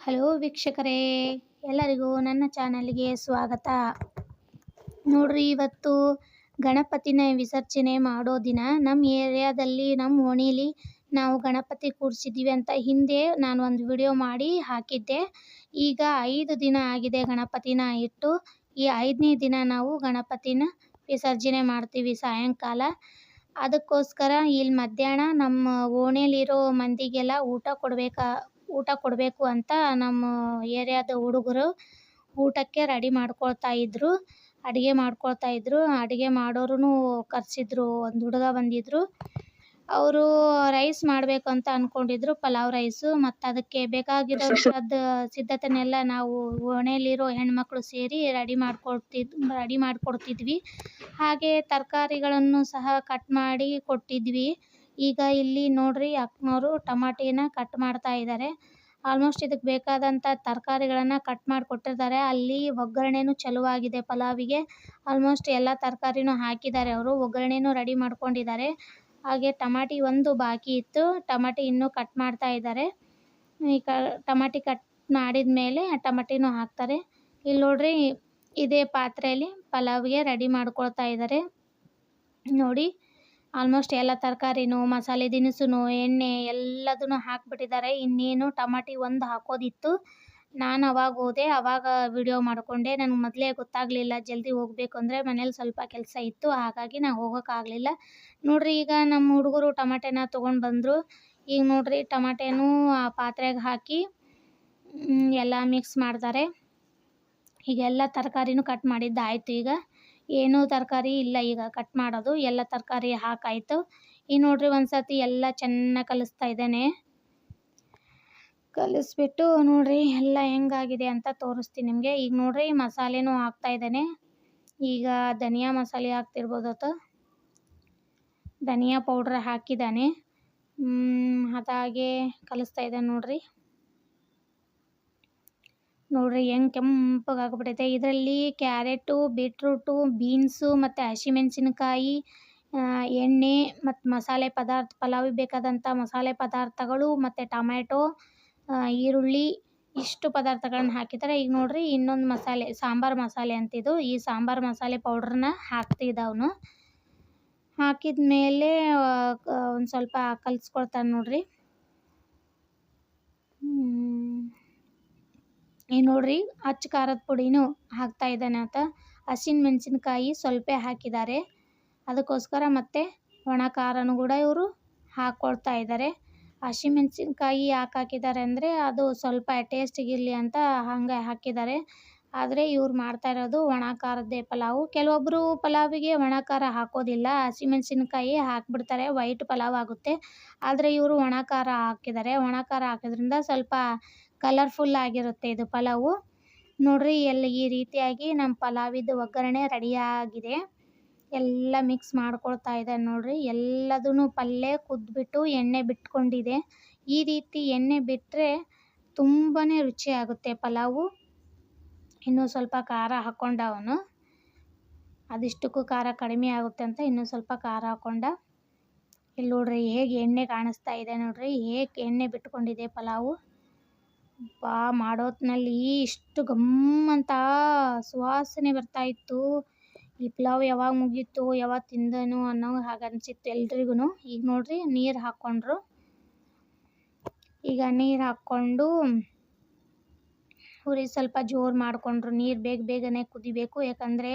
Hello ವೀಕ್ಷಕರೇ, ಎಲ್ಲರಿಗೂ ನನ್ನ ಚಾನಲ್ಗೆ ಸ್ವಾಗತ. ನೋಡ್ರಿ, ಇವತ್ತು ಗಣಪತಿನ ವಿಸರ್ಜನೆ ಮಾಡೋ ದಿನ. ನಮ್ಮ ಏರಿಯಾದಲ್ಲಿ ನಮ್ಮ ಓಣಿಲಿ ನಾವು ಗಣಪತಿ ಕೂರಿಸಿದ್ದೀವಿ ಅಂತ ಹಿಂದೆ ನಾನು ಒಂದು ವಿಡಿಯೋ ಮಾಡಿ ಹಾಕಿದ್ದೆ. ಈಗ ಐದು ದಿನ ಆಗಿದೆ ಗಣಪತಿನ ಇಟ್ಟು. ಈ ಐದನೇ ದಿನ ನಾವು ಗಣಪತಿನ ವಿಸರ್ಜನೆ ಮಾಡ್ತೀವಿ ಸಾಯಂಕಾಲ. ಅದಕ್ಕೋಸ್ಕರ ಇಲ್ಲಿ ಮಧ್ಯಾಹ್ನ ನಮ್ಮ ಓಣಿಯಲ್ಲಿರೋ ಮಂದಿಗೆಲ್ಲ ಊಟ ಕೊಡಬೇಕಾ ಊಟ ಕೊಡಬೇಕು ಅಂತ ನಮ್ಮ ಏರಿಯಾದ ಹುಡುಗರು ಊಟಕ್ಕೆ ರೆಡಿ ಮಾಡ್ಕೊಳ್ತಾ ಇದ್ದರು ಅಡುಗೆ ಮಾಡ್ಕೊಳ್ತಾ ಇದ್ದರು ಅಡುಗೆ ಮಾಡೋರು ಕರೆಸಿದ್ರು. ಒಂದು ಹುಡುಗ ಬಂದಿದ್ದರು ಅವರು ರೈಸ್ ಮಾಡಬೇಕು ಅಂತ ಅಂದ್ಕೊಂಡಿದ್ರು ಪಲಾವ್ ರೈಸು. ಮತ್ತು ಅದಕ್ಕೆ ಬೇಕಾಗಿರೋದು ಸಿದ್ಧತೆನೆಲ್ಲ ನಾವು ಓಣೆಯಲ್ಲಿರೋ ಹೆಣ್ಮಕ್ಳು ಸೇರಿ ರೆಡಿ ಮಾಡ್ಕೊಳ್ತಿದ್, ರೆಡಿ ಮಾಡಿಕೊಡ್ತಿದ್ವಿ. ಹಾಗೆ ತರಕಾರಿಗಳನ್ನು ಸಹ ಕಟ್ ಮಾಡಿ ಕೊಟ್ಟಿದ್ವಿ. ಈಗ ಇಲ್ಲಿ ನೋಡ್ರಿ ಅಕ್ಕನವರು ಟಮಾಟಿನ ಕಟ್ ಮಾಡ್ತಾ ಇದ್ದಾರೆ ಆಲ್ಮೋಸ್ಟ್ ಇದಕ್ಕೆ ಬೇಕಾದಂತ ತರಕಾರಿಗಳನ್ನ ಕಟ್ ಮಾಡಿ ಕೊಟ್ಟಿದ್ದಾರೆ ಅಲ್ಲಿ ಒಗ್ಗರಣೆನೂ ಚಲುವಾಗಿದೆ ಪಲಾವಿಗೆ. ಆಲ್ಮೋಸ್ಟ್ ಎಲ್ಲ ತರಕಾರಿನೂ ಹಾಕಿದ್ದಾರೆ ಅವರು. ಒಗ್ಗರಣೆನೂ ರೆಡಿ ಮಾಡ್ಕೊಂಡಿದ್ದಾರೆ. ಹಾಗೆ ಟಮಾಟಿ ಒಂದು ಬಾಕಿ ಇತ್ತು. ಟಮಾಟಿ ಇನ್ನೂ ಕಟ್ ಮಾಡ್ತಾ ಇದ್ದಾರೆ. ಈ ಕ ಟಮಾಟಿ ಕಟ್ ಮಾಡಿದ ಮೇಲೆ ಟಮಾಟಿನೂ ಹಾಕ್ತಾರೆ. ಇಲ್ಲಿ ನೋಡ್ರಿ ಇದೇ ಪಾತ್ರೆಯಲ್ಲಿ ಪಲಾವಿಗೆ ರೆಡಿ ಮಾಡ್ಕೊಳ್ತಾ ಇದ್ದಾರೆ. ನೋಡಿ ಆಲ್ಮೋಸ್ಟ್ ಎಲ್ಲ ತರಕಾರಿನೂ, ಮಸಾಲೆ ದಿನಸೂ ಎಣ್ಣೆ ಎಲ್ಲದನ್ನು ಹಾಕಿಬಿಟ್ಟಿದ್ದಾರೆ. ಇನ್ನೇನು ಟಮಾಟಿ ಒಂದು ಹಾಕೋದಿತ್ತು. ನಾನು ಅವಾಗ ಹೋದೆ, ಅವಾಗ ವಿಡಿಯೋ ಮಾಡಿಕೊಂಡೆ. ನನಗೆ ಮೊದಲೇ ಗೊತ್ತಾಗಲಿಲ್ಲ ಜಲ್ದಿ ಹೋಗಬೇಕು ಅಂದರೆ ಮನೇಲಿ ಸ್ವಲ್ಪ ಕೆಲಸ ಇತ್ತು, ಹಾಗಾಗಿ ನಾನು ಹೋಗೋಕ್ಕಾಗಲಿಲ್ಲ ನೋಡ್ರಿ, ಈಗ ನಮ್ಮ ಹುಡುಗರು ಟಮಾಟೆನ ತೊಗೊಂಡು ಬಂದರು. ಈಗ ನೋಡ್ರಿ, ಟಮಾಟೆನೂ ಆ ಪಾತ್ರೆಗೆ ಹಾಕಿ ಎಲ್ಲ ಮಿಕ್ಸ್ ಮಾಡ್ತಾರೆ. ಈಗೆಲ್ಲ ತರಕಾರಿನೂ ಕಟ್ ಮಾಡಿದ್ದಾಯಿತು ಈಗ. ಏನೂ ತರಕಾರಿ ಇಲ್ಲ ಈಗ ಕಟ್ ಮಾಡೋದು. ಎಲ್ಲ ತರಕಾರಿ ಹಾಕಾಯಿತು. ಈಗ ನೋಡ್ರಿ ಒಂದು ಸರ್ತಿ ಎಲ್ಲ ಚೆನ್ನಾಗಿ ಕಲಿಸ್ತಾ ಇದ್ದೇನೆ. ಕಲಿಸ್ಬಿಟ್ಟು ನೋಡ್ರಿ ಎಲ್ಲ ಹೆಂಗಾಗಿದೆ ಅಂತ ತೋರಿಸ್ತೀನಿ ನಿಮಗೆ. ಈಗ ನೋಡ್ರಿ ಮಸಾಲೆನೂ ಹಾಕ್ತಾ ಇದ್ದೇನೆ. ಈಗ ಧನಿಯಾ ಮಸಾಲೆ ಹಾಕ್ತಿರ್ಬೋದತ್ತು ಧನಿಯಾ ಪೌಡ್ರ್ ಹಾಕಿದ್ದಾನೆ. ಅದಾಗೆ ಕಲಿಸ್ತಾ ಇದ್ದಾನೆ ನೋಡ್ರಿ. ನೋಡ್ರಿ ಹೆಂಗೆ ಕೆಂಪಗೆ ಆಗಿಬಿಟ್ಟೈತೆ ಇದರಲ್ಲಿ ಕ್ಯಾರೆಟು, ಬೀಟ್ರೂಟು, ಬೀನ್ಸು ಮತ್ತು ಹಸಿಮೆಣಸಿನಕಾಯಿ ಎಣ್ಣೆ ಮತ್ತು ಮಸಾಲೆ ಪದಾರ್ಥ, ಪಲಾವಿಗೆ ಬೇಕಾದಂಥ ಮಸಾಲೆ ಪದಾರ್ಥಗಳು ಮತ್ತು ಟೊಮ್ಯಾಟೊ ಈರುಳ್ಳಿ ಇಷ್ಟು ಪದಾರ್ಥಗಳನ್ನ ಹಾಕಿದ್ದಾರೆ ಈಗ ನೋಡ್ರಿ ಇನ್ನೊಂದು ಮಸಾಲೆ, ಸಾಂಬಾರು ಮಸಾಲೆ ಅಂತಿದು. ಈ ಸಾಂಬಾರು ಮಸಾಲೆ ಪೌಡ್ರನ್ನ ಹಾಕ್ತಿದ್ದ ಅವನು ಹಾಕಿದ ಮೇಲೆ ಒಂದು ಸ್ವಲ್ಪ ಕಲಿಸ್ಕೊಳ್ತಾನೆ ನೋಡ್ರಿ. ಈಗ ನೋಡ್ರಿ ಅಚ್ಚ ಖಾರದ ಪುಡಿನೂ ಹಾಕ್ತಾ ಇದ್ದಾನೆ ಆತ. ಹಸಿನ ಮೆಣಸಿನಕಾಯಿ ಸ್ವಲ್ಪ ಹಾಕಿದ್ದಾರೆ. ಅದಕ್ಕೋಸ್ಕರ ಮತ್ತೆ ಒಣ ಖಾರನೂ ಕೂಡ ಇವರು ಹಾಕ್ಕೊಳ್ತಾ ಇದ್ದಾರೆ. ಹಸಿಮೆಣ್ಸಿನ್ಕಾಯಿ ಯಾಕೆ ಹಾಕಿದ್ದಾರೆ ಅಂದರೆ ಅದು ಸ್ವಲ್ಪ ಟೇಸ್ಟಿಗಿರಲಿ ಅಂತ ಹಂಗೆ ಹಾಕಿದ್ದಾರೆ. ಆದರೆ ಇವ್ರು ಮಾಡ್ತಾ ಇರೋದು ಒಣ ಖಾರದ್ದೇ ಪಲಾವು. ಕೆಲವೊಬ್ಬರು ಪಲಾವಿಗೆ ಒಣ ಖಾರ ಹಾಕೋದಿಲ್ಲ. ಹಸಿಮೆಣ್ಸಿನ್ಕಾಯಿ ಹಾಕಿಬಿಡ್ತಾರೆ ವೈಟ್ ಪಲಾವ್ ಆಗುತ್ತೆ. ಆದರೆ ಇವರು ಒಣ ಖಾರ ಹಾಕಿದ್ದಾರೆ. ಒಣ ಖಾರ ಹಾಕೋದ್ರಿಂದ ಸ್ವಲ್ಪ ಕಲರ್ಫುಲ್ ಆಗಿರುತ್ತೆ ಇದು ಪಲಾವು. ನೋಡ್ರಿ, ಎಲ್ಲ ಈ ರೀತಿಯಾಗಿ ನಮ್ಮ ಪಲಾವಿದ ಒಗ್ಗರಣೆ ರೆಡಿಯಾಗಿದೆ. ಎಲ್ಲ ಮಿಕ್ಸ್ ಮಾಡ್ಕೊಳ್ತಾ ಇದ್ದಾನೆ ನೋಡ್ರಿ. ಎಲ್ಲದೂ ಪಲ್ಯ ಕುದ್ಬಿಟ್ಟು ಎಣ್ಣೆ ಬಿಟ್ಕೊಂಡಿದೆ. ಈ ರೀತಿ ಎಣ್ಣೆ ಬಿಟ್ಟರೆ ತುಂಬಾ ರುಚಿಯಾಗುತ್ತೆ ಪಲಾವು. ಇನ್ನೂ ಸ್ವಲ್ಪ ಖಾರ ಹಾಕ್ಕೊಂಡ ಅವನು. ಅದಿಷ್ಟಕ್ಕೂ ಖಾರ ಕಡಿಮೆ ಆಗುತ್ತೆ ಅಂತ ಇನ್ನೂ ಸ್ವಲ್ಪ ಖಾರ ಹಾಕ್ಕೊಂಡ ಇಲ್ಲಿ ನೋಡ್ರಿ, ಹೇಗೆ ಎಣ್ಣೆ ಕಾಣಿಸ್ತಾ ಇದೆ ನೋಡ್ರಿ. ಹೇಗೆ ಎಣ್ಣೆ ಬಿಟ್ಕೊಂಡಿದೆ ಪಲಾವು. ಬಾ ಮಾಡೋತ್ನಲ್ಲಿ ಇಷ್ಟು ಅಂತ ಸುವಾಸನೆ ಬರ್ತಾ ಇತ್ತು. ಈ ಪಲಾವ್ ಯಾವಾಗ ಮುಗೀತು, ಯಾವಾಗ ತಿಂದನು ಅನ್ನೋ ಹಾಗೆ ಅನಿಸಿತ್ತು ಎಲ್ರಿಗೂ ಈಗ ನೋಡ್ರಿ, ನೀರು ಹಾಕ್ಕೊಂಡ್ರು ಈಗ ನೀರು ಹಾಕ್ಕೊಂಡು ಹುರಿ ಸ್ವಲ್ಪ ಜೋರು ಮಾಡಿಕೊಂಡ್ರು. ನೀರು ಬೇಗ ಬೇಗನೆ ಕುದಿಬೇಕು. ಯಾಕಂದರೆ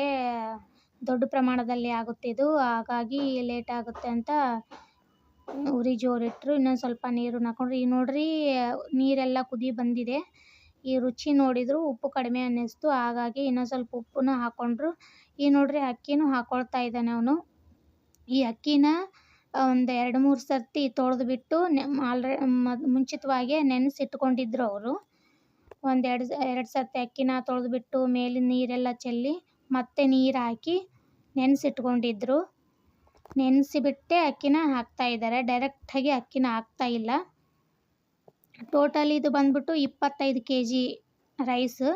ದೊಡ್ಡ ಪ್ರಮಾಣದಲ್ಲಿ ಆಗುತ್ತೆ ಇದು. ಹಾಗಾಗಿ ಲೇಟ್ ಆಗುತ್ತೆ ಅಂತ ಉರಿ ಜೋರಿಟ್ರು ಇನ್ನೊಂದು ಸ್ವಲ್ಪ ನೀರು ಹಾಕೊಂಡ್ರು. ಈ ನೋಡ್ರಿ, ನೀರೆಲ್ಲ ಕುದಿ ಬಂದಿದೆ. ಈ ರುಚಿ ನೋಡಿದ್ರು, ಉಪ್ಪು ಕಡಿಮೆ ಅನ್ನಿಸ್ತು. ಹಾಗಾಗಿ ಇನ್ನೊಂದು ಸ್ವಲ್ಪ ಉಪ್ಪನ್ನು ಹಾಕ್ಕೊಂಡ್ರು ಈ ನೋಡ್ರಿ, ಅಕ್ಕಿನೂ ಹಾಕೊಳ್ತಾ ಇದ್ದಾನೆ ಅವನು. ಈ ಅಕ್ಕಿನ ಒಂದು ಎರಡು ಮೂರು ಸರ್ತಿ ತೊಳೆದ್ಬಿಟ್ಟು ಬಿಟ್ಟು ಆಲ್ರೆ ಮುಂಚಿತವಾಗೇ ನೆನೆಸಿಟ್ಕೊಂಡಿದ್ರು ಅವರು. ಒಂದು ಎರಡು ಸರ್ತಿ ಅಕ್ಕಿನ ತೊಳೆದ್ಬಿಟ್ಟು, ಮೇಲಿನ ನೀರೆಲ್ಲ ಚೆಲ್ಲಿ ಮತ್ತೆ ನೀರು ಹಾಕಿ ನೆನೆಸಿಟ್ಕೊಂಡಿದ್ರು. ನೆನೆಸಿಬಿಟ್ಟೆ ಅಕ್ಕಿನ ಹಾಕ್ತಾ ಇದ್ದಾರೆ. ಡೈರೆಕ್ಟಾಗಿ ಅಕ್ಕಿನ ಹಾಕ್ತಾ ಇಲ್ಲ. ಟೋಟಲ್ ಇದು ಬಂದ್ಬಿಟ್ಟು ಇಪ್ಪತ್ತೈದು ಕೆ ಜಿ ರೈಸು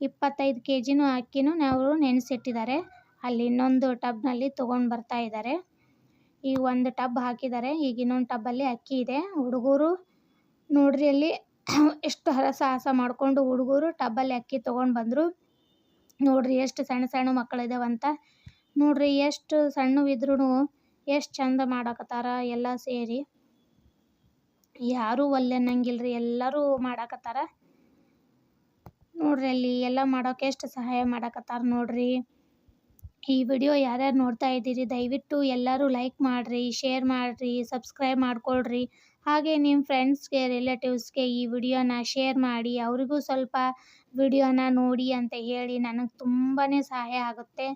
ಇಪ್ಪತ್ತೈದು ಕೆ ಜಿನೂ ಅಕ್ಕಿನೂ ನಾವು ನೆನೆಸಿಟ್ಟಿದ್ದಾರೆ. ಅಲ್ಲಿ ಇನ್ನೊಂದು ಟಬ್ನಲ್ಲಿ ತೊಗೊಂಡು ಬರ್ತಾ ಇದ್ದಾರೆ. ಈಗ ಒಂದು ಟಬ್ ಹಾಕಿದ್ದಾರೆ. ಈಗ ಇನ್ನೊಂದು ಟಬ್ಬಲ್ಲಿ ಅಕ್ಕಿ ಇದೆ. ಹುಡುಗರು ನೋಡ್ರಿ ಅಲ್ಲಿ ಎಷ್ಟು ಹರಸಾಹಸ ಮಾಡಿಕೊಂಡು ಹುಡುಗರು ಟಬ್ಬಲ್ಲಿ ಅಕ್ಕಿ ತೊಗೊಂಡು ಬಂದರು. ನೋಡ್ರಿ ಎಷ್ಟು ಸಣ್ಣ ಸಣ್ಣ ಮಕ್ಕಳಿದಾವಂತ ನೋಡ್ರಿ ಎಷ್ಟು ಸಣ್ಣವಿದ್ರೂ ಎಷ್ಟು ಚಂದ ಮಾಡಾಕತ್ತಾರ ಎಲ್ಲ ಸೇರಿ. ಯಾರೂ ಒಲ್ಲೆ ಅನ್ನಂಗಿಲ್ರಿ, ಎಲ್ಲರೂ ಮಾಡಾಕತ್ತಾರ. ನೋಡ್ರಿ ಅಲ್ಲಿ ಎಲ್ಲ ಮಾಡೋಕೆ ಎಷ್ಟು ಸಹಾಯ ಮಾಡಾಕತ್ತಾರ ನೋಡ್ರಿ. ಈ ವಿಡಿಯೋ ಯಾರ್ಯಾರು ನೋಡ್ತಾ ಇದ್ದೀರಿ, ದಯವಿಟ್ಟು ಎಲ್ಲರೂ ಲೈಕ್ ಮಾಡಿರಿ, ಶೇರ್ ಮಾಡಿರಿ, ಸಬ್ಸ್ಕ್ರೈಬ್ ಮಾಡ್ಕೊಳ್ರಿ. ಹಾಗೆ ನಿಮ್ಮ ಫ್ರೆಂಡ್ಸ್ಗೆ, ರಿಲೇಟಿವ್ಸ್ಗೆ ಈ ವಿಡಿಯೋನ ಶೇರ್ ಮಾಡಿ, ಅವರಿಗೂ ಸ್ವಲ್ಪ ವಿಡಿಯೋನ ನೋಡಿ ಅಂತ ಹೇಳಿ ನನಗೆ ತುಂಬಾ ಸಹಾಯ ಆಗುತ್ತೆ.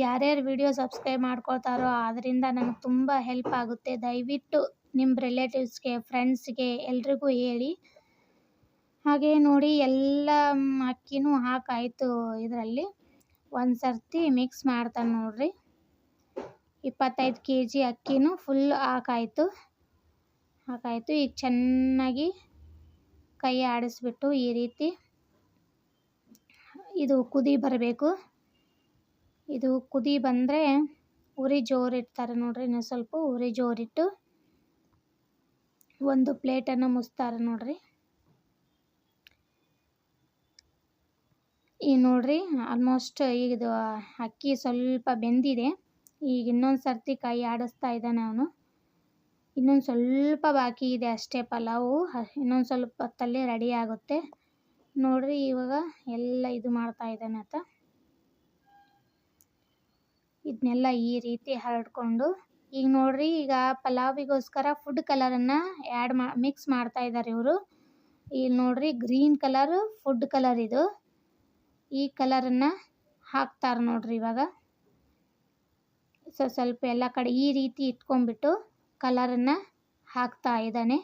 ಯಾರ್ಯಾರು ವಿಡಿಯೋ ಸಬ್ಸ್ಕ್ರೈಬ್ ಮಾಡ್ಕೊಳ್ತಾರೋ ಅದರಿಂದ ನನಗೆ ತುಂಬ ಹೆಲ್ಪ್ ಆಗುತ್ತೆ. ದಯವಿಟ್ಟು ನಿಮ್ಮ ರಿಲೇಟಿವ್ಸ್ಗೆ ಫ್ರೆಂಡ್ಸ್ಗೆ ಎಲ್ರಿಗೂ ಹೇಳಿ. ಹಾಗೆ ನೋಡಿ ಎಲ್ಲ ಅಕ್ಕಿನೂ ಹಾಕಾಯಿತು ಇದರಲ್ಲಿ. ಒಂದು ಸರ್ತಿ ಮಿಕ್ಸ್ ಮಾಡ್ತಾನೆ ನೋಡ್ರಿ. ಇಪ್ಪತ್ತೈದು ಕೆ ಜಿ ಅಕ್ಕಿನೂ ಫುಲ್ ಹಾಕಾಯಿತು. ಹಾಕಾಯಿತು, ಈಗ ಚೆನ್ನಾಗಿ ಕೈ ಆಡಿಸ್ಬಿಟ್ಟು ಈ ರೀತಿ ಇದು ಕುದಿ ಬರಬೇಕು. ಇದು ಕುದಿ ಬಂದರೆ ಉರಿ ಜೋರಿಡ್ತಾರೆ ನೋಡ್ರಿ, ಇನ್ನೂ ಸ್ವಲ್ಪ ಉರಿ ಜೋರಿಟ್ಟು ಒಂದು ಪ್ಲೇಟನ್ನು ಮುಚ್ತಾರೆ ನೋಡ್ರಿ. ಈಗ ನೋಡ್ರಿ ಆಲ್ಮೋಸ್ಟ್ ಇದು ಅಕ್ಕಿ ಸ್ವಲ್ಪ ಬೆಂದಿದೆ. ಈಗ ಇನ್ನೊಂದು ಸರ್ತಿ ಕೈ ಆಡಿಸ್ತಾ ಇದ್ದಾನೆ ಅವನು. ಇನ್ನೊಂದು ಸ್ವಲ್ಪ ಬಾಕಿ ಇದೆ ಅಷ್ಟೇ ಪಲಾವು. ಇನ್ನೊಂದು ಸ್ವಲ್ಪ ಹೊತ್ತಲ್ಲಿ ರೆಡಿ ಆಗುತ್ತೆ. ನೋಡ್ರಿ, ಇವಾಗ ಎಲ್ಲ ಇದು ಮಾಡ್ತಾ ಇದ್ದಾನೆ ಆತ. ಇದನ್ನೆಲ್ಲ ಈ ರೀತಿ ಹರಡ್ಕೊಂಡು, ಈಗ ನೋಡ್ರಿ, ಈಗ ಪಲಾವಿಗೋಸ್ಕರ ಫುಡ್ ಕಲರನ್ನು ಆ್ಯಡ್ ಮಾ ಮಿಕ್ಸ್ ಮಾಡ್ತಾ ಇದ್ದಾರೆ ಇವರು. ಇಲ್ಲಿ ನೋಡ್ರಿ ಗ್ರೀನ್ ಕಲರ್ ಫುಡ್ ಕಲರ್ ಇದು. ಈ ಕಲರನ್ನು ಹಾಕ್ತಾರೆ ನೋಡ್ರಿ ಇವಾಗ. ಸೊ, ಸ್ವಲ್ಪ ಎಲ್ಲ ಕಡೆ ಈ ರೀತಿ ಇಟ್ಕೊಂಡ್ಬಿಟ್ಟು ಕಲರನ್ನು ಹಾಕ್ತಾ ಇದ್ದಾನೆ.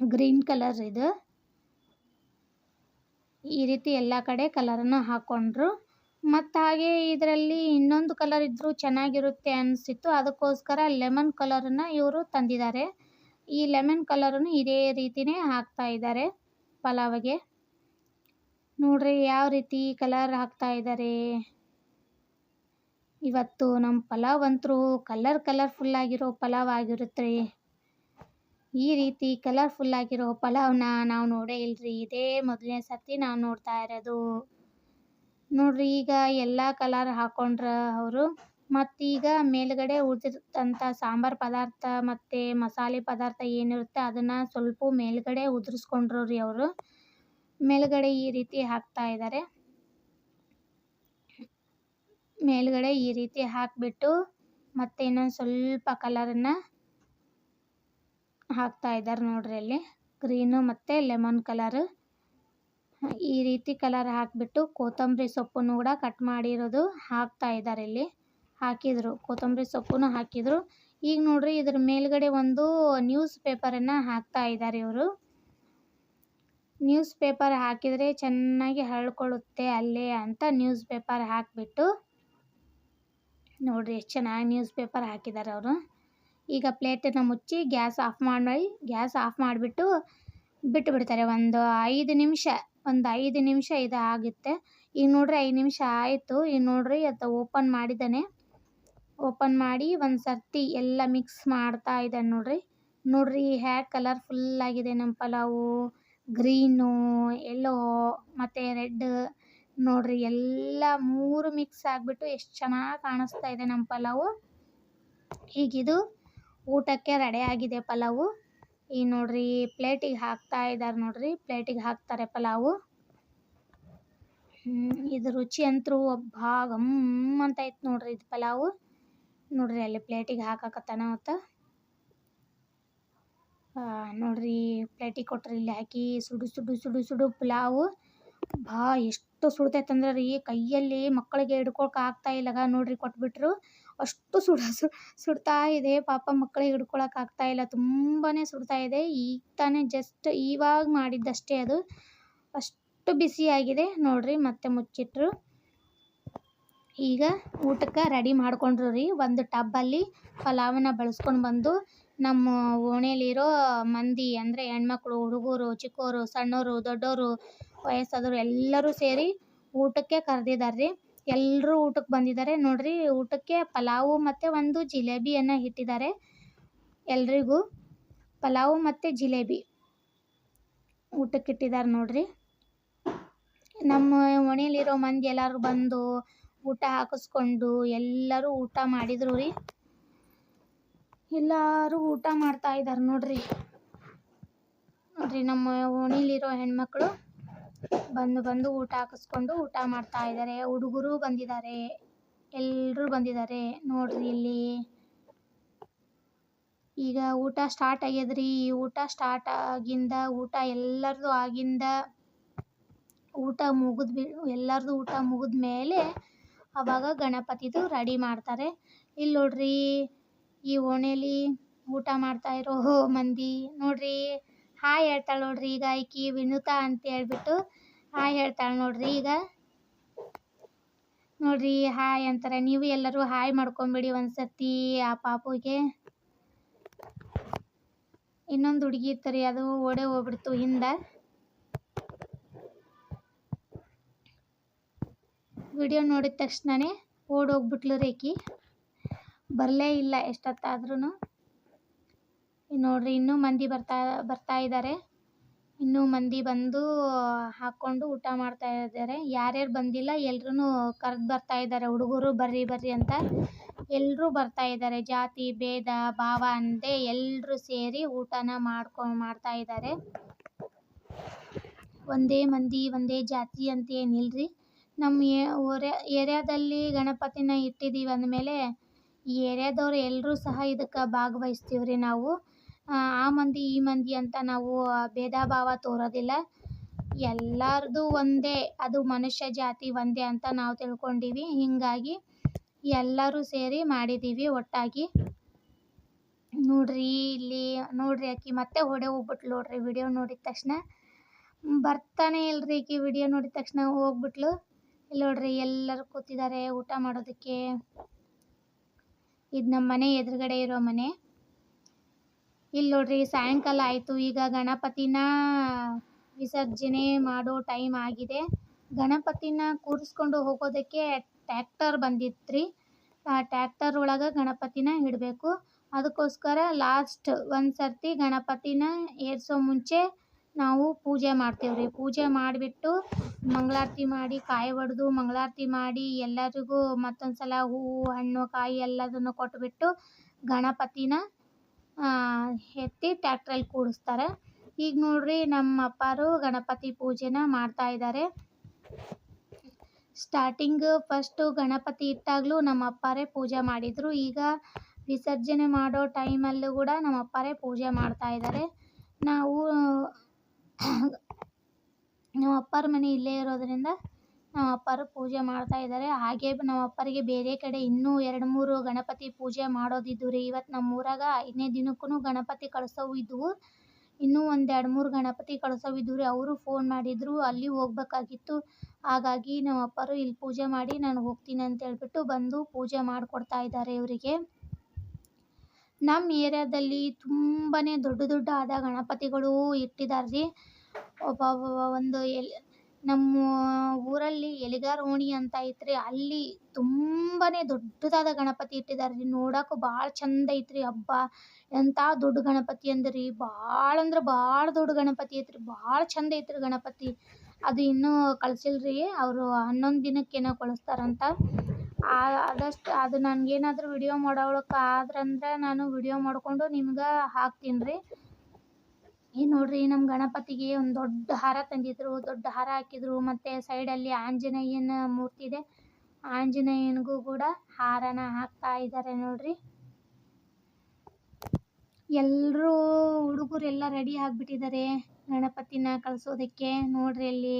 ಗ್ರೀನ್ ಕಲರ್ ಇದು. ಈ ರೀತಿ ಎಲ್ಲ ಕಡೆ ಕಲರನ್ನು ಹಾಕ್ಕೊಂಡ್ರು ಮತ್ತು ಹಾಗೆ ಇದರಲ್ಲಿ ಇನ್ನೊಂದು ಕಲರ್ ಇದ್ದರೂ ಚೆನ್ನಾಗಿರುತ್ತೆ ಅನಿಸಿತ್ತು. ಅದಕ್ಕೋಸ್ಕರ ಲೆಮನ್ ಕಲರನ್ನು ಇವರು ತಂದಿದ್ದಾರೆ. ಈ ಲೆಮನ್ ಕಲರನ್ನು ಇದೇ ರೀತಿಯೇ ಹಾಕ್ತಾ ಇದ್ದಾರೆ ಪಲಾವಿಗೆ. ನೋಡ್ರಿ ಯಾವ ರೀತಿ ಕಲರ್ ಹಾಕ್ತಾ ಇದ್ದಾರೆ. ಇವತ್ತು ನಮ್ಮ ಪಲಾವ್ ಅಂತೂ ಕಲರ್ ಕಲರ್ಫುಲ್ ಆಗಿರೋ ಪಲಾವ್ ಆಗಿರುತ್ತೆ. ಈ ರೀತಿ ಕಲರ್ಫುಲ್ ಆಗಿರೋ ಪಲಾವ್ನ ನಾವು ನೋಡೇ ಇಲ್ರಿ. ಇದೇ ಮೊದಲನೇ ಸರ್ತಿ ನಾವು ನೋಡ್ತಾ ಇರೋದು. ನೋಡ್ರಿ ಈಗ ಎಲ್ಲ ಕಲರ್ ಹಾಕೊಂಡ್ರ ಅವರು. ಮತ್ತೀಗ ಮೇಲ್ಗಡೆ ಉಳಿದಿರ್ತಂಥ ಸಾಂಬಾರ್ ಪದಾರ್ಥ ಮತ್ತು ಮಸಾಲೆ ಪದಾರ್ಥ ಏನಿರುತ್ತೆ ಅದನ್ನು ಸ್ವಲ್ಪ ಮೇಲ್ಗಡೆ ಉದುರಿಸ್ಕೊಂಡ್ರು ರೀ ಅವರು. ಮೇಲ್ಗಡೆ ಈ ರೀತಿ ಹಾಕ್ತಾ ಇದ್ದಾರೆ ಮೇಲ್ಗಡೆ ಈ ರೀತಿ ಹಾಕಿಬಿಟ್ಟು ಮತ್ತೆ ಇನ್ನೊಂದು ಸ್ವಲ್ಪ ಕಲರನ್ನು ಹಾಕ್ತಾ ಇದ್ದಾರೆ ನೋಡ್ರಿ ಅಲ್ಲಿ. ಗ್ರೀನು ಮತ್ತು ಲೆಮನ್ ಕಲರ್ ಈ ರೀತಿ ಕಲರ್ ಹಾಕಿಬಿಟ್ಟು ಕೊತ್ತಂಬರಿ ಸೊಪ್ಪನ್ನು ಕೂಡ ಕಟ್ ಮಾಡಿರೋದು ಹಾಕ್ತಾ ಇದ್ದಾರೆ ಇಲ್ಲಿ. ಹಾಕಿದರು, ಕೊತ್ತಂಬರಿ ಸೊಪ್ಪನ್ನು ಹಾಕಿದರು. ಈಗ ನೋಡ್ರಿ ಇದ್ರ ಮೇಲ್ಗಡೆ ಒಂದು ನ್ಯೂಸ್ ಪೇಪರನ್ನು ಹಾಕ್ತಾ ಇದ್ದಾರೆ ಇವರು. ನ್ಯೂಸ್ ಪೇಪರ್ ಹಾಕಿದರೆ ಚೆನ್ನಾಗಿ ಹರಳ್ಕೊಳ್ಳುತ್ತೆ ಅಲ್ಲೇ ಅಂತ ನ್ಯೂಸ್ ಪೇಪರ್ ಹಾಕಿಬಿಟ್ಟು. ನೋಡ್ರಿ ಎಷ್ಟು ಚೆನ್ನಾಗಿ ನ್ಯೂಸ್ ಪೇಪರ್ ಹಾಕಿದ್ದಾರೆ ಅವರು. ಈಗ ಪ್ಲೇಟನ್ನು ಮುಚ್ಚಿ ಗ್ಯಾಸ್ ಆಫ್ ಮಾಡಿ, ಗ್ಯಾಸ್ ಆಫ್ ಮಾಡಿಬಿಟ್ಟು ಬಿಟ್ಟು ಬಿಡ್ತಾರೆ ಒಂದು ಐದು ನಿಮಿಷ, ಒಂದು ಐದು ನಿಮಿಷ ಇದು ಆಗುತ್ತೆ ಈಗ ನೋಡ್ರಿ ಐದು ನಿಮಿಷ ಆಯಿತು. ಈಗ ನೋಡ್ರಿ ಅದು ಓಪನ್ ಮಾಡಿದ್ದಾನೆ. ಓಪನ್ ಮಾಡಿ ಒಂದು ಸರ್ತಿ ಎಲ್ಲ ಮಿಕ್ಸ್ ಮಾಡ್ತಾ ಇದ್ದಾನೆ ನೋಡ್ರಿ. ನೋಡ್ರಿ ಹೇರ್ ಕಲರ್ ಫುಲ್ ಆಗಿದೆ ನಮ್ಮ ಪಲಾವು. ಗ್ರೀನು ಎಲ್ಲೋ ಮತ್ತು ರೆಡ್ ನೋಡ್ರಿ ಎಲ್ಲ ಮೂರು ಮಿಕ್ಸ್ ಆಗಿಬಿಟ್ಟು ಎಷ್ಟು ಚೆನ್ನಾಗಿ ಕಾಣಿಸ್ತಾ ಇದೆ ನಮ್ಮ ಪಲಾವು. ಈಗಿದು ಊಟಕ್ಕೆ ರೆಡಿ ಆಗಿದೆ ಪಲಾವು. ಈ ನೋಡ್ರಿ, ಪ್ಲೇಟಿಗೆ ಹಾಕ್ತಾ ಇದ್ದಾರೆ ನೋಡ್ರಿ, ಪ್ಲೇಟಿಗೆ ಹಾಕ್ತಾರೆ ಪಲಾವು. ಇದು ರುಚಿ ಅಂತೂ ಒಬ್ಬ ಗಮ್ ಅಂತ ಐತೆ ನೋಡ್ರಿ ಇದು ಪಲಾವು. ನೋಡ್ರಿ ಅಲ್ಲಿ ಪ್ಲೇಟಿಗೆ ಹಾಕಾಕತ್ತಾನ ಅವತ್ತ. ನೋಡ್ರಿ, ಪ್ಲೇಟಿಗೆ ಕೊಟ್ರಿ ಇಲ್ಲಿ ಹಾಕಿ ಸುಡು ಸುಡು ಸುಡು ಸುಡು ಪಲಾವು. ಬಾ, ಎಷ್ಟು ಸುಡ್ತೈತೆ ಅಂದ್ರೆ ರೀ, ಕೈಯಲ್ಲಿ ಮಕ್ಕಳಿಗೆ ಹಿಡ್ಕೊಳಕ್ಕೆ ಆಗ್ತಾ ಇಲ್ಲ ನೋಡ್ರಿ ಕೊಟ್ಬಿಟ್ರು. ಅಷ್ಟು ಸುಡ ಸುಡ್ತಾ ಇದೆ. ಪಾಪ ಮಕ್ಕಳಿಗೆ ಹಿಡ್ಕೊಳಕ್ಕೆ ಆಗ್ತಾ ಇಲ್ಲ. ತುಂಬಾ ಸುಡ್ತಾ ಇದೆ. ಈಗ ತಾನೇ ಜಸ್ಟ್ ಇವಾಗ ಮಾಡಿದ್ದಷ್ಟೇ ಅದು. ಅಷ್ಟು ಬಿಸಿಯಾಗಿದೆ ನೋಡ್ರಿ ಮತ್ತೆ ಮುಚ್ಚಿಟ್ರು. ಈಗ ಊಟಕ್ಕೆ ರೆಡಿ ಮಾಡ್ಕೊಂಡ್ರು ರೀ. ಒಂದು ಟಬ್ಬಲ್ಲಿ ಪಲಾವನ್ನ ಬಳಸ್ಕೊಂಡು ಬಂದು ನಮ್ಮ ಓಣೆಯಲ್ಲಿರೋ ಮಂದಿ ಅಂದರೆ ಹೆಣ್ಮಕ್ಳು, ಹುಡುಗರು ಚಿಕ್ಕವರು ಸಣ್ಣವರು ದೊಡ್ಡವರು ವಯಸ್ಸಾದವರು ಎಲ್ಲರೂ ಸೇರಿ ಊಟಕ್ಕೆ ಕರೆದಿದ್ದಾರೆ ರೀ ಎಲ್ಲರೂ ಊಟಕ್ಕೆ ಬಂದಿದ್ದಾರೆ. ನೋಡ್ರಿ, ಊಟಕ್ಕೆ ಪಲಾವು ಮತ್ತು ಒಂದು ಜಿಲೇಬಿಯನ್ನು ಇಟ್ಟಿದ್ದಾರೆ. ಎಲ್ರಿಗೂ ಪಲಾವು ಮತ್ತು ಜಿಲೇಬಿ ಊಟಕ್ಕೆ ಇಟ್ಟಿದ್ದಾರೆ ನೋಡ್ರಿ. ನಮ್ಮ ಓಣಿಲಿರೋ ಮಂದಿ ಎಲ್ಲರೂ ಬಂದು ಊಟ ಹಾಕಿಸ್ಕೊಂಡು ಎಲ್ಲರೂ ಊಟ ಮಾಡಿದ್ರು ರೀ. ಎಲ್ಲರೂ ಊಟ ಮಾಡ್ತಾ ಇದ್ದಾರೆ ನೋಡ್ರಿ. ನೋಡ್ರಿ, ನಮ್ಮ ಓಣಿಲಿರೋ ಹೆಣ್ಮಕ್ಳು. ಬಂದು ಬಂದು ಊಟ ಹಾಕಿಸ್ಕೊಂಡು ಊಟ ಮಾಡ್ತಾ ಇದ್ದಾರೆ. ಹುಡುಗರು ಬಂದಿದ್ದಾರೆ. ಎಲ್ಲರೂ ಬಂದಿದ್ದಾರೆ. ನೋಡ್ರಿ ಇಲ್ಲಿ. ಈಗ ಊಟ ಸ್ಟಾರ್ಟ್ ಆಗ್ಯದ್ರಿ. ಊಟ ಸ್ಟಾರ್ಟ್ ಆಗಿಂದ ಊಟ ಎಲ್ಲರದು ಆಗಿಂದ ಊಟ ಮುಗಿದ್ ಎಲ್ಲರದು ಊಟ ಮುಗಿದ ಮೇಲೆ ಅವಾಗ ಗಣಪತಿದು ರೆಡಿ ಮಾಡ್ತಾರೆ. ಇಲ್ಲಿ ನೋಡ್ರಿ ಈ ಓಣೇಲಿ ಊಟ ಮಾಡ್ತಾ ಇರೋ ಮಂದಿ ನೋಡ್ರಿ. ಹಾಯ್ ಹೇಳ್ತಾಳೆ ನೋಡ್ರಿ ಈಗ ಆಕಿ ವಿನುತಾ ಅಂತ ಹೇಳ್ಬಿಟ್ಟು ಹಾಯ್ ಹೇಳ್ತಾಳೆ ನೋಡ್ರಿ ಈಗ. ನೋಡ್ರಿ ಹಾಯ್ ಅಂತಾರೆ. ನೀವು ಎಲ್ಲರೂ ಹಾಯ್ ಮಾಡ್ಕೊಂಬಿಡಿ ಒಂದ್ಸತಿ ಆ ಪಾಪುಗೆ. ಇನ್ನೊಂದು ಹುಡುಗಿ ಇತ್ತರಿ, ಅದು ಓಡೇ ಹೋಗ್ಬಿಡ್ತು ಹಿಂದೆ. ವಿಡಿಯೋ ನೋಡಿದ ತಕ್ಷಣನೇ ಓಡೋಗ್ಬಿಟ್ಲು ರೇಖಿ ಬರಲೇ ಇಲ್ಲ ಎಷ್ಟೊತ್ತಾದ್ರೂ ನೋಡ್ರಿ, ಇನ್ನೂ ಮಂದಿ ಬರ್ತಾ ಬರ್ತಾ ಇದ್ದಾರೆ ಇನ್ನೂ ಮಂದಿ ಬಂದು ಹಾಕ್ಕೊಂಡು ಊಟ ಮಾಡ್ತಾ ಇದ್ದಾರೆ ಯಾರ್ಯಾರು ಬಂದಿಲ್ಲ ಎಲ್ರೂ ಕರೆದು ಬರ್ತಾ ಇದ್ದಾರೆ ಹುಡುಗರು ಬರ್ರಿ ಬರ್ರಿ ಅಂತ ಎಲ್ಲರೂ ಬರ್ತಾ ಇದ್ದಾರೆ ಜಾತಿ, ಭೇದ, ಭಾವ, ಅಂದೆ ಎಲ್ಲರೂ ಸೇರಿ ಊಟನ ಮಾಡ್ಕೊ, ಮಾಡ್ತಾ ಇದ್ದಾರೆ ಒಂದೇ ಮಂದಿ, ಒಂದೇ ಜಾತಿ ಅಂತ ಏನಿಲ್ರಿ. ನಮ್ಮ ಏರಿಯಾದಲ್ಲಿ ಗಣಪತಿನ ಇಟ್ಟಿದ್ದೀವಿ ಅಂದಮೇಲೆ ಈ ಏರಿಯಾದವ್ರು ಎಲ್ಲರೂ ಸಹ ಇದಕ್ಕೆ ಭಾಗವಹಿಸ್ತೀವಿ ರೀ ನಾವು. ಆ ಮಂದಿ, ಈ ಮಂದಿ ಅಂತ ನಾವು ಭೇದ ಭಾವ ತೋರೋದಿಲ್ಲ. ಎಲ್ಲರದು ಒಂದೇ, ಅದು ಮನುಷ್ಯ ಜಾತಿ ಒಂದೇ ಅಂತ ನಾವು ತಿಳ್ಕೊಂಡೀವಿ. ಹೀಗಾಗಿ ಎಲ್ಲರೂ ಸೇರಿ ಮಾಡಿದ್ದೀವಿ ಒಟ್ಟಾಗಿ. ನೋಡ್ರಿ ಇಲ್ಲಿ, ನೋಡ್ರಿ ಆಕಿ ಮತ್ತೆ ಹೊಡೆ ಹೋಗ್ಬಿಟ್ಲು ನೋಡ್ರಿ ವಿಡಿಯೋ ನೋಡಿದ ತಕ್ಷಣ. ಬರ್ತಾನೆ ಇಲ್ರಿ ಆಕಿ ವಿಡಿಯೋ ನೋಡಿದ ತಕ್ಷಣ ಹೋಗ್ಬಿಟ್ಲು. ಇಲ್ಲಿ ನೋಡ್ರಿ ಎಲ್ಲರೂ ಕೂತಿದ್ದಾರೆ ಊಟ ಮಾಡೋದಕ್ಕೆ. ಇದು ನಮ್ಮ ಮನೆ ಎದುರುಗಡೆ ಇರೋ ಮನೆ. ಇಲ್ಲಿ ನೋಡ್ರಿ ಸಾಯಂಕಾಲ ಆಯಿತು, ಈಗ ಗಣಪತಿನ ವಿಸರ್ಜನೆ ಮಾಡೋ ಟೈಮ್ ಆಗಿದೆ. ಗಣಪತಿನ ಕೂರಿಸ್ಕೊಂಡು ಹೋಗೋದಕ್ಕೆ ಟ್ಯಾಕ್ಟರ್ ಬಂದಿತ್ತು ರೀ ಆ ಟ್ಯಾಕ್ಟರ್ ಒಳಗೆ ಗಣಪತಿನ ಇಡಬೇಕು. ಅದಕ್ಕೋಸ್ಕರ ಲಾಸ್ಟ್ ಒಂದು ಸರ್ತಿ ಗಣಪತಿನ ಏರಿಸೋ ಮುಂಚೆ ನಾವು ಪೂಜೆ ಮಾಡ್ತೇವ್ರಿ. ಪೂಜೆ ಮಾಡಿಬಿಟ್ಟು ಮಂಗಳಾರತಿ ಮಾಡಿ, ಕಾಯಿ ಒಡೆದು ಮಂಗಳಾರತಿ ಮಾಡಿ ಎಲ್ಲರಿಗೂ ಮತ್ತೊಂದು ಸಲ ಹೂವು, ಹಣ್ಣು, ಕಾಯಿ ಎಲ್ಲದನ್ನು ಕೊಟ್ಬಿಟ್ಟು ಗಣಪತಿನ ಎತ್ತಿ ಟ್ಯಾಕ್ಟ್ರಲ್ಲಿ ಕೂಡಿಸ್ತಾರೆ. ಈಗ ನೋಡ್ರಿ ನಮ್ಮ ಅಪ್ಪಾರು ಗಣಪತಿ ಪೂಜೆನ ಮಾಡ್ತಾ ಇದ್ದಾರೆ. ಸ್ಟಾರ್ಟಿಂಗ್ ಫಸ್ಟು ಗಣಪತಿ ಇಟ್ಟಾಗಲೂ ನಮ್ಮ ಅಪ್ಪಾರೇ ಪೂಜೆ ಮಾಡಿದರು. ಈಗ ವಿಸರ್ಜನೆ ಮಾಡೋ ಟೈಮಲ್ಲೂ ಕೂಡ ನಮ್ಮ ಅಪ್ಪಾರೇ ಪೂಜೆ ಮಾಡ್ತಾ ಇದ್ದಾರೆ. ನಾವು, ನಮ್ಮ ಅಪ್ಪಾರ ಮನೆ ಇಲ್ಲೇ ಇರೋದರಿಂದ ನಮ್ಮ ಅಪ್ಪಾರು ಪೂಜೆ ಮಾಡ್ತಾ ಇದ್ದಾರೆ. ಹಾಗೆ ನಮ್ಮ ಅಪ್ಪರಿಗೆ ಬೇರೆ ಕಡೆ ಇನ್ನೂ ಎರಡು ಮೂರು ಗಣಪತಿ ಪೂಜೆ ಮಾಡೋದಿದ್ದು ರೀ. ಇವತ್ತು ನಮ್ಮ ಊರಾಗ ಐದನೇ ದಿನಕ್ಕೂ ಗಣಪತಿ ಕಳಿಸೋವು ಇದ್ದವು ಇನ್ನೂ ಒಂದು ಎರಡು ಮೂರು ಗಣಪತಿ ಕಳಿಸೋವು ಇದ್ದವು ರೀ. ಅವರು ಫೋನ್ ಮಾಡಿದ್ರು, ಅಲ್ಲಿ ಹೋಗ್ಬೇಕಾಗಿತ್ತು. ಹಾಗಾಗಿ ನಮ್ಮ ಅಪ್ಪಾರು ಇಲ್ಲಿ ಪೂಜೆ ಮಾಡಿ ನಾನು ಹೋಗ್ತೀನಿ ಅಂತ ಹೇಳ್ಬಿಟ್ಟು ಬಂದು ಪೂಜೆ ಮಾಡಿಕೊಡ್ತಾ ಇದ್ದಾರೆ ಇವರಿಗೆ. ನಮ್ಮ ಏರಿಯಾದಲ್ಲಿ ತುಂಬಾ ದೊಡ್ಡ ದೊಡ್ಡ ಆದ ಗಣಪತಿಗಳು ಇಟ್ಟಿದ್ದಾರೆ ರೀ. ಒಬ್ಬ ಒಂದು ಎಲ್ ನಮ್ಮ ಊರಲ್ಲಿ ಎಲಿಗಾರ ಓಣಿ ಅಂತ ಐತ್ರಿ. ಅಲ್ಲಿ ತುಂಬಾ ದೊಡ್ಡದಾದ ಗಣಪತಿ ಇಟ್ಟಿದ್ದಾರೆ ರೀ. ನೋಡಕ್ಕೂ ಭಾಳ ಚಂದ ಐತ್ರಿ. ಹಬ್ಬ ಎಂಥ ದೊಡ್ಡ ಗಣಪತಿ ಅಂದ್ರಿ. ಭಾಳ ಅಂದ್ರೆ ಭಾಳ ದೊಡ್ಡ ಗಣಪತಿ ಐತ್ರಿ. ಭಾಳ ಚಂದ ಐತ್ರಿ ಗಣಪತಿ. ಅದು ಇನ್ನೂ ಕಳ್ಸಿಲ್ಲ ರೀ ಅವರು ಹನ್ನೊಂದು ದಿನಕ್ಕೇನೋ ಕಳಿಸ್ತಾರಂತ. ಆದಷ್ಟು ಅದು ನನಗೇನಾದ್ರೂ ವಿಡಿಯೋ ಮಾಡೋಳಕ್ಕೆ ಆದ್ರಂದ್ರೆ ನಾನು ವಿಡಿಯೋ ಮಾಡಿಕೊಂಡು ನಿಮ್ಗೆ ಹಾಕ್ತೀನಿ ರೀ. ಈ ನೋಡ್ರಿ ನಮ್ಮ ಗಣಪತಿಗೆ ಒಂದು ದೊಡ್ಡ ಹಾರ ತಂದಿದ್ರು, ದೊಡ್ಡ ಹಾರ ಹಾಕಿದ್ರು, ಮತ್ತು ಸೈಡಲ್ಲಿ ಆಂಜನೇಯನ ಮೂರ್ತಿ ಇದೆ. ಆಂಜನೇಯನಿಗೂ ಕೂಡ ಹಾರನ ಹಾಕ್ತಾ ಇದ್ದಾರೆ ನೋಡ್ರಿ. ಎಲ್ಲರೂ ಹುಡುಗರೆಲ್ಲ ರೆಡಿ ಆಗಿಬಿಟ್ಟಿದ್ದಾರೆ ಗಣಪತಿನ ಕಳಿಸೋದಕ್ಕೆ. ನೋಡ್ರಿ ಅಲ್ಲಿ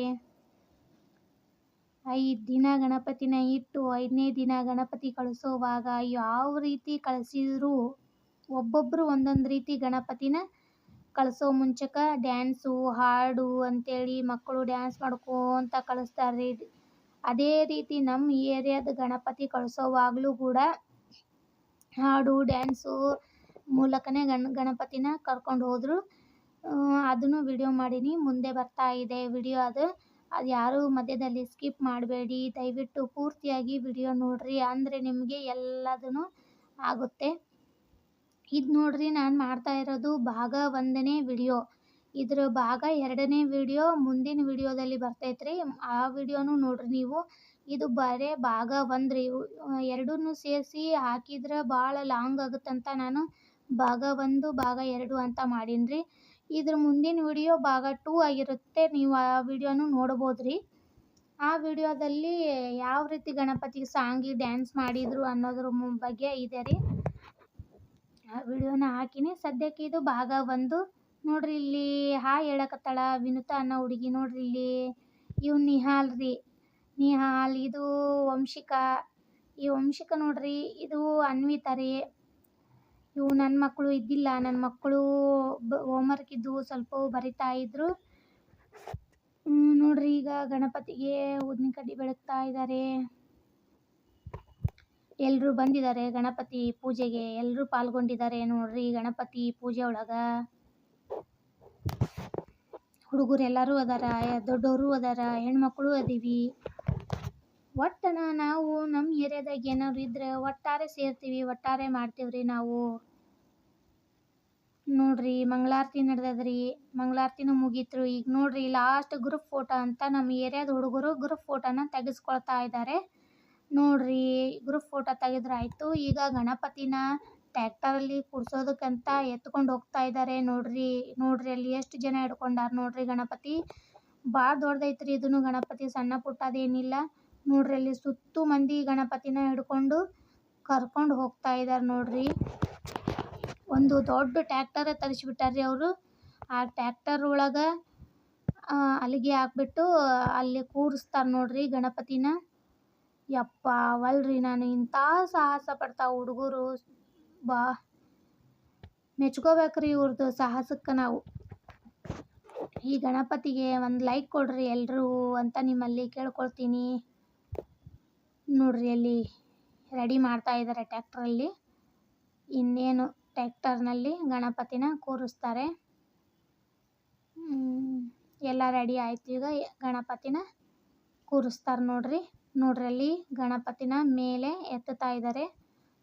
ಐದು ದಿನ ಗಣಪತಿನ ಇಟ್ಟು, ಐದನೇ ದಿನ ಗಣಪತಿ ಕಳಿಸೋವಾಗ ಯಾವ ರೀತಿ ಕಳಿಸಿದ್ರು ಒಬ್ಬೊಬ್ಬರು ಒಂದೊಂದು ರೀತಿ ಗಣಪತಿನ ಕಳಿಸೋ ಮುಂಚೆಕ ಡ್ಯಾನ್ಸು ಹಾಡು ಅಂತೇಳಿ ಮಕ್ಕಳು ಡ್ಯಾನ್ಸ್ ಮಾಡ್ಕೋತ ಕಳಿಸ್ತಾರೆ ಅದೇ ರೀತಿ ನಮ್ಮ ಏರಿಯಾದ ಗಣಪತಿ ಕಳಿಸೋವಾಗಲೂ ಕೂಡ ಹಾಡು ಡ್ಯಾನ್ಸು ಮೂಲಕನೇ ಗಣ, ಗಣಪತಿನ ಕರ್ಕೊಂಡು ಹೋದರು. ಅದನ್ನು ವಿಡಿಯೋ ಮಾಡೀನಿ, ಮುಂದೆ ಬರ್ತಾ ಇದೆ ವಿಡಿಯೋ ಅದು. ಅದು ಯಾರೂ ಮಧ್ಯದಲ್ಲಿ ಸ್ಕಿಪ್ ಮಾಡಬೇಡಿ, ದಯವಿಟ್ಟು ಪೂರ್ತಿಯಾಗಿ ವಿಡಿಯೋ ನೋಡಿರಿ, ಅಂದರೆ ನಿಮಗೆ ಎಲ್ಲದೂ ಆಗುತ್ತೆ. ಇದು ನೋಡ್ರಿ ನಾನು ಮಾಡ್ತಾ ಇರೋದು ಭಾಗ ಒಂದನೇ ವಿಡಿಯೋ. ಇದರ ಭಾಗ ಎರಡನೇ ವಿಡಿಯೋ ಮುಂದಿನ ವಿಡಿಯೋದಲ್ಲಿ ಬರ್ತೈತ್ರಿ. ಆ ವಿಡಿಯೋನು ನೋಡ್ರಿ ನೀವು. ಇದು ಬರೇ ಭಾಗ ಒಂದ್ರಿ. ಎರಡನ್ನೂ ಸೇರಿಸಿ ಹಾಕಿದ್ರೆ ಭಾಳ ಲಾಂಗ್ ಆಗುತ್ತಂತ ನಾನು ಭಾಗ ಒಂದು, ಭಾಗ ಎರಡು ಅಂತ ಮಾಡೀನಿ ಇದ್ರ ಮುಂದಿನ ವಿಡಿಯೋ ಭಾಗ ಟೂ ಆಗಿರುತ್ತೆ. ನೀವು ಆ ವಿಡಿಯೋನು ನೋಡ್ಬೋದು ರೀ ಆ ವಿಡಿಯೋದಲ್ಲಿ ಯಾವ ರೀತಿ ಗಣಪತಿಗೆ ಸಾಂಗಿ ಡ್ಯಾನ್ಸ್ ಮಾಡಿದರು ಅನ್ನೋದ್ರ ಬಗ್ಗೆ ಇದೆ ರೀ. ವಿಡಿಯೋನ ಹಾಕಿನಿ. ಸದ್ಯಕ್ಕೆ ಇದು ಭಾಗ ಒಂದು. ನೋಡ್ರಿ ಇಲ್ಲಿ ಹಾ ಹೇಳಕತ್ತಾಳ ವಿನುತಾ ಅನ್ನೋ ಹುಡುಗಿ ನೋಡ್ರಿ ಇಲ್ಲಿ. ಇವ್ ನಿಹಾಲ್ ರೀ. ನಿಹಾಲ್, ಇದು ವಂಶಿಕಾ. ಈ ವಂಶಿಕ ನೋಡ್ರಿ, ಇದು ಅನ್ವಿತ ರೀ. ಇವು ನನ್ನ ಮಕ್ಕಳು ಇದ್ದಿಲ್ಲ. ನನ್ನ ಮಕ್ಕಳು ಹೋಮ್ವರ್ಕ್ ಇದ್ದು ಸ್ವಲ್ಪ ಬರಿತಾ ಇದ್ರು. ನೋಡ್ರಿ ಈಗ ಗಣಪತಿಗೆ ಊದಿನ ಕಡ್ಡಿ ಬೆಳಗ್ತಾ ಇದ್ದಾರೆ ಎಲ್ಲರೂ ಬಂದಿದ್ದಾರೆ ಗಣಪತಿ ಪೂಜೆಗೆ ಎಲ್ಲರೂ ಪಾಲ್ಗೊಂಡಿದ್ದಾರೆ ನೋಡ್ರಿ ಗಣಪತಿ ಪೂಜೆ ಒಳಗ. ಹುಡುಗರು ಎಲ್ಲರೂ ಅದಾರ ದೊಡ್ಡವರು ಅದಾರ, ಹೆಣ್ಮಕ್ಳು ಅದೀವಿ. ಒಟ್ಟನ ನಾವು ನಮ್ಮ ಏರಿಯಾದಾಗ ಏನಾದ್ರು ಇದ್ರೆ ಒಟ್ಟಾರೆ ಸೇರ್ತೀವಿ, ಒಟ್ಟಾರೆ ಮಾಡ್ತೀವ್ರಿ ನಾವು. ನೋಡ್ರಿ ಮಂಗಳಾರತಿ ನಡೆದದ್ರಿ, ಮಂಗಳಾರತಿನೂ ಮುಗೀತ್ರು. ಈಗ ನೋಡ್ರಿ ಲಾಸ್ಟ್ ಗ್ರೂಪ್ ಫೋಟೋ ಅಂತ ನಮ್ಮ ಏರಿಯಾದ ಹುಡುಗರು ಗ್ರೂಪ್ ಫೋಟೋನ ತೆಗೆಸ್ಕೊಳ್ತಾ ಇದ್ದಾರೆ ನೋಡ್ರಿ ಗ್ರೂಪ್ ಫೋಟೋ ತೆಗೆದ್ರಾಯ್ತು ಈಗ ಗಣಪತಿನ ಟ್ಯಾಕ್ಟರಲ್ಲಿ ಕುಡ್ಸೋದಕ್ಕಂತ ಎತ್ಕೊಂಡು ಹೋಗ್ತಾ ಇದ್ದಾರೆ ನೋಡ್ರಿ. ನೋಡ್ರಿ ಅಲ್ಲಿ ಎಷ್ಟು ಜನ ಹಿಡ್ಕೊಂಡಾರ ನೋಡ್ರಿ ಗಣಪತಿ. ಭಾಳ ದೊಡ್ಡದೈತ್ರಿ ಇದನ್ನು ಗಣಪತಿ, ಸಣ್ಣ ಪುಟ್ಟದೇನಿಲ್ಲ. ನೋಡ್ರಿ ಅಲ್ಲಿ ಸುತ್ತು ಮಂದಿ ಗಣಪತಿನ ಹಿಡ್ಕೊಂಡು ಕರ್ಕೊಂಡು ಹೋಗ್ತಾ ಇದ್ದಾರೆ ನೋಡ್ರಿ. ಒಂದು ದೊಡ್ಡ ಟ್ಯಾಕ್ಟರ್ ತರಿಸ್ಬಿಟ್ಟಾರ್ರಿ ಅವರು. ಆ ಟ್ಯಾಕ್ಟರ್ ಒಳಗೆ ಅಲ್ಲಿಗೆ ಹಾಕ್ಬಿಟ್ಟು ಅಲ್ಲಿ ಕೂರಿಸ್ತಾರೆ ನೋಡ್ರಿ ಗಣಪತಿನ. ಯಪ್ಪ, ಅವಲ್ರಿ ನಾನು ಇಂಥ ಸಾಹಸ ಪಡ್ತಾವ ಹುಡುಗರು. ಬಾ, ಮೆಚ್ಕೋಬೇಕ್ರಿ ಇವ್ರದ್ದು ಸಾಹಸಕ್ಕೆ ನಾವು. ಈ ಗಣಪತಿಗೆ ಒಂದು ಲೈಕ್ ಕೊಡ್ರಿ ಎಲ್ಲರೂ ಅಂತ ನಿಮ್ಮಲ್ಲಿ ಕೇಳ್ಕೊಳ್ತೀನಿ. ನೋಡ್ರಿ ಅಲ್ಲಿ ರೆಡಿ ಮಾಡ್ತಾ ಇದ್ದಾರೆ ಟ್ಯಾಕ್ಟ್ರಲ್ಲಿ ಇನ್ನೇನು ಟ್ಯಾಕ್ಟರ್ನಲ್ಲಿ ಗಣಪತಿನ ಕೂರಿಸ್ತಾರೆ. ಎಲ್ಲ ರೆಡಿ ಆಯ್ತು ಈಗ ಗಣಪತಿನ ಕೂರಿಸ್ತಾರೆ ನೋಡ್ರಿ. ನೋಡ್ರಿ ಅಲ್ಲಿ ಗಣಪತಿನ ಮೇಲೆ ಎತ್ತುತ್ತಾ ಇದ್ದಾರೆ.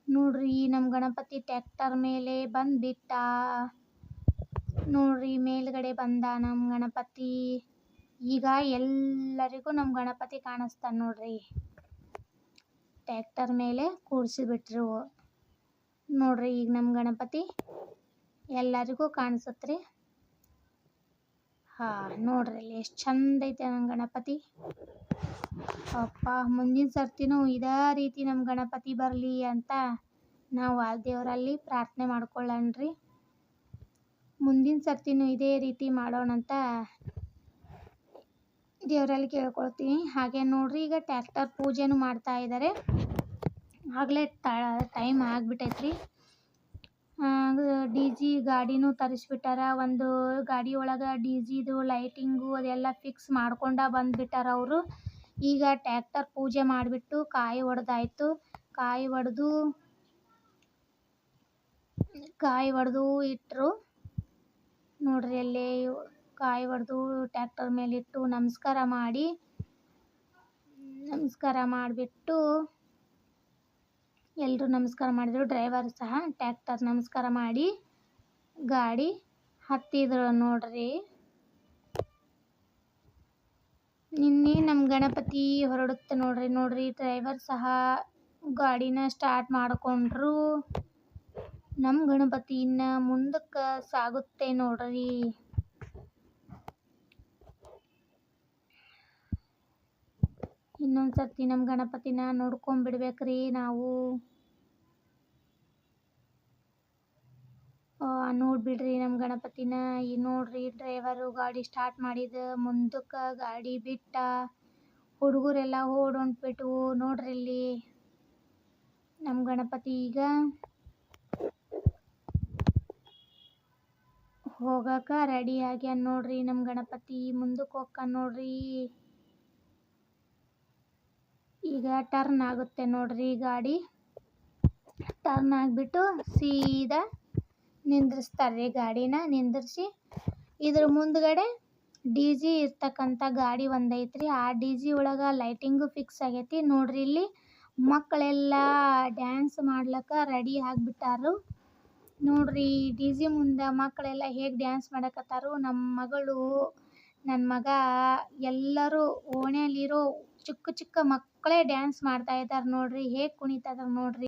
ನೋಡ್ರಿ ನಮ್ಮ ಗಣಪತಿ ಟ್ಯಾಕ್ಟರ್ ಮೇಲೆ ಬಂದ್ಬಿಟ್ಟ. ನೋಡ್ರಿ ಮೇಲ್ಗಡೆ ಬಂದ ನಮ್ಮ ಗಣಪತಿ. ಈಗ ಎಲ್ಲರಿಗೂ ನಮ್ಮ ಗಣಪತಿ ಕಾಣಿಸ್ತಾನೆ ನೋಡ್ರಿ. ಟ್ಯಾಕ್ಟರ್ ಮೇಲೆ ಕೂರಿಸಿಬಿಟ್ರು. ನೋಡ್ರಿ ಈಗ ನಮ್ಮ ಗಣಪತಿ ಎಲ್ಲರಿಗೂ ಕಾಣಿಸುತ್ರಿ. ಹಾ, ನೋಡ್ರಿ ಅಲ್ಲಿ ಎಷ್ಟು ಚಂದ ಐತೆ ನಮ್ಮ ಗಣಪತಿ. ಅಪ್ಪ, ಮುಂದಿನ ಸರ್ತಿನೂ ಇದೇ ರೀತಿ ನಮ್ಮ ಗಣಪತಿ ಬರಲಿ ಅಂತ ನಾವು ಆ ದೇವರಲ್ಲಿ ಪ್ರಾರ್ಥನೆ ಮಾಡ್ಕೊಳ್ಳೋಣ್ರಿ ಮುಂದಿನ ಸರ್ತಿನೂ ಇದೇ ರೀತಿ ಮಾಡೋಣ ಅಂತ ದೇವರಲ್ಲಿ ಕೇಳ್ಕೊಳ್ತೀನಿ. ಹಾಗೆ ನೋಡ್ರಿ, ಈಗ ಟ್ಯಾಕ್ಟರ್ ಪೂಜೆನೂ ಮಾಡ್ತಾ ಇದ್ದಾರೆ ಆಗಲೇ ಟೈಮ್ ಆಗಿಬಿಟ್ಟೈತ್ರಿ ಡಿ ಜಿ ಗಾಡಿನೂ ತರಿಸ್ಬಿಟ್ಟಾರ. ಒಂದು ಗಾಡಿ ಒಳಗೆ ಡಿ ಜಿದು ಲೈಟಿಂಗು ಅದೆಲ್ಲ ಫಿಕ್ಸ್ ಮಾಡ್ಕೊಂಡ ಬಂದುಬಿಟ್ಟಾರ ಅವರು. ಈಗ ಟ್ಯಾಕ್ಟರ್ ಪೂಜೆ ಮಾಡಿಬಿಟ್ಟು ಕಾಯಿ ಒಡೆದಾಯ್ತು. ಕಾಯಿ ಒಡೆದು, ಕಾಯಿ ಹೊಡೆದು ಇಟ್ಟರು ನೋಡ್ರಿ ಅಲ್ಲಿ ಕಾಯಿ ಒಡೆದು ಟ್ಯಾಕ್ಟರ್ ಮೇಲಿಟ್ಟು ನಮಸ್ಕಾರ ಮಾಡಿ. ನಮಸ್ಕಾರ ಮಾಡಿಬಿಟ್ಟು ಎಲ್ಲರೂ ನಮಸ್ಕಾರ ಮಾಡಿದರು, ಡ್ರೈವರ್ ಸಹ ಟ್ಯಾಕ್ಟರ್ ನಮಸ್ಕಾರ ಮಾಡಿ, ಗಾಡಿ ಹತ್ತಿದ್ರು ನೋಡ್ರಿ. ನಿನ್ನೆ ನಮ್ಮ ಗಣಪತಿ ಹೊರಡುತ್ತೆ ನೋಡ್ರಿ ನೋಡ್ರಿ ಡ್ರೈವರ್ ಸಹ ಗಾಡಿನ ಸ್ಟಾರ್ಟ್ ಮಾಡಿಕೊಂಡ್ರು. ನಮ್ಮ ಗಣಪತಿ ಇನ್ನು ಮುಂದಕ್ಕೆ ಸಾಗುತ್ತೆ ನೋಡ್ರಿ. ಇನ್ನೊಂದು ಸರ್ತಿ ನಮ್ಮ ಗಣಪತಿನ ನೋಡ್ಕೊಂಬಿಡ್ಬೇಕ್ರಿ ನಾವು. ನೋಡ್ಬಿಡ್ರಿ ನಮ್ಮ ಗಣಪತಿನ. ಈ ನೋಡ್ರಿ ಡ್ರೈವರು ಗಾಡಿ ಸ್ಟಾರ್ಟ್ ಮಾಡಿದ ಮುಂದಕ್ಕೆ ಗಾಡಿ ಬಿಟ್ಟ. ಹುಡುಗರೆಲ್ಲ ಓಡ್ ನೋಡ್ರಿ ಇಲ್ಲಿ. ನಮ್ಮ ಗಣಪತಿ ಈಗ ಹೋಗಕ್ಕೆ ರೆಡಿ ಆಗ್ಯಾನ ನೋಡ್ರಿ ನಮ್ಮ ಗಣಪತಿ. ಮುಂದಕ್ಕೆ ಹೋಗ್ಕ ನೋಡ್ರಿ. ಈಗ ಟರ್ನ್ ಆಗುತ್ತೆ ನೋಡ್ರಿ ಗಾಡಿ. ಟರ್ನ್ ಆಗಿಬಿಟ್ಟು ಸೀದಾ ನಿಂದ್ರಿಸ್ತಾರೆ ಗಾಡಿನ, ನಿಂದ್ರಿಸಿ. ಇದ್ರ ಮುಂದ್ಗಡೆ ಡಿ ಜಿ ಇರ್ತಕ್ಕಂಥ ಗಾಡಿ ಒಂದೈತ್ರಿ. ಆ ಡಿ ಜಿ ಒಳಗೆ ಲೈಟಿಂಗು ಫಿಕ್ಸ್ ಆಗೈತಿ. ನೋಡ್ರಿ ಇಲ್ಲಿ ಮಕ್ಕಳೆಲ್ಲ ಡ್ಯಾನ್ಸ್ ಮಾಡ್ಲಕ್ಕ ರೆಡಿ ಆಗಿಬಿಟ್ಟಾರು. ನೋಡ್ರಿ ಡಿ ಜಿ ಮುಂದೆ ಮಕ್ಕಳೆಲ್ಲ ಹೇಗೆ ಡ್ಯಾನ್ಸ್ ಮಾಡಕತ್ತಾರು ನಮ್ಮ ಮಗಳು ನನ್ನ ಮಗ ಎಲ್ಲರೂ ಓಣ್ಯಾಲಿರೋ ಚಿಕ್ಕ ಚಿಕ್ಕ ಮಕ್ಕಳೇ ಡ್ಯಾನ್ಸ್ ಮಾಡ್ತಾ ಇದ್ದಾರೆ ನೋಡ್ರಿ ಹೇಗ್ ಕುಣಿತಾ ಇದ್ದಾರೆ ನೋಡ್ರಿ.